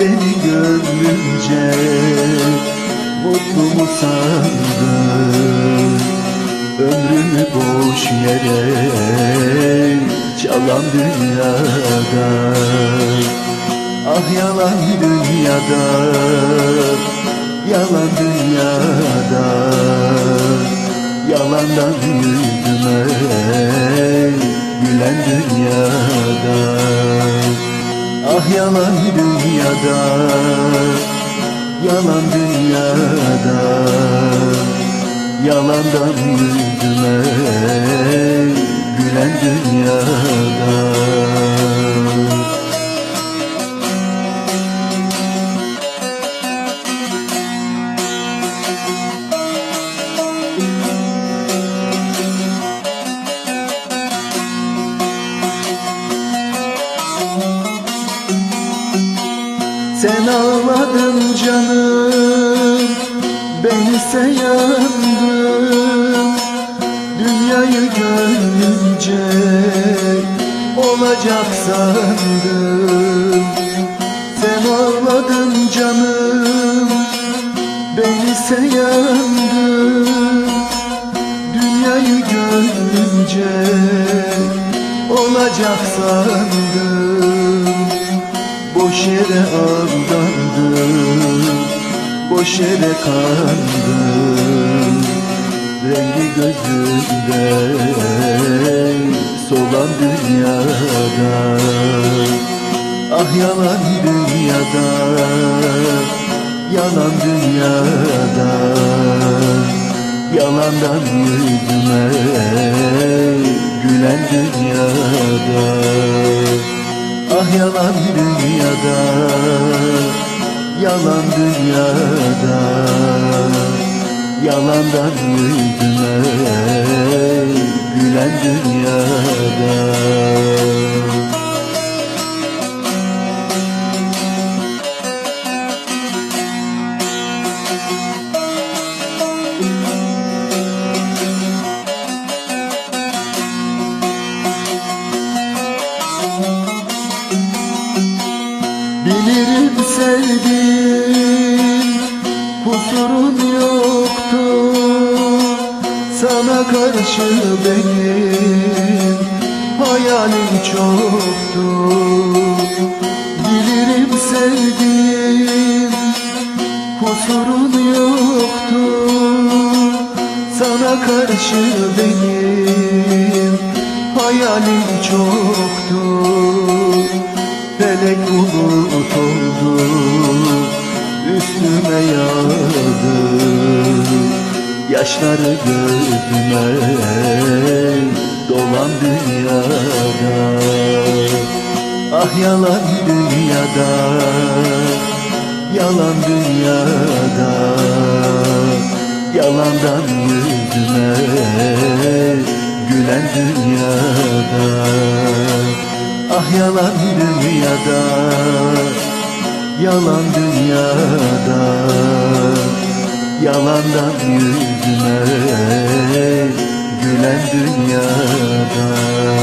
beni gönlünce Mutlu mu sandın? Ömrümü boş yere Çalan dünyada Ah yalan dünyada Yalan dünyada Yalandan yüzüme Gülen dünyada Ah yalan dünyada Yalan dünyada. Yalandan yüzüme Gülen dünyada Sen ağladın canım Ben ise yandım Dünyayı görünce Olacak sandım. Sen ağladın canım Ben ise yandım Dünyayı görünce Olacak sandım Boş yere aldandım Boş yere kandım Rengi gözümde Solan dünyada Ah yalan dünyada Yalan dünyada Yalandan yüzüme Gülen dünyada Ah yalan dünyada Yalan dünyada. Yalandan yüzüme Gülen dünyada Bilirim sevdim Kusurun yoktu Sana karşı benim Hayalim çoktu Bilirim sevdim Kusurun yoktu Sana karşı benim Hayalim çoktu Felek Yaşları gözüme Dolan dünyada. Ah yalan dünyada Yalan dünyada. Yalandan yüzüme Gülen dünyada. Ah yalan dünyada Yalan dünyada. Yalandan yüzüme dünyada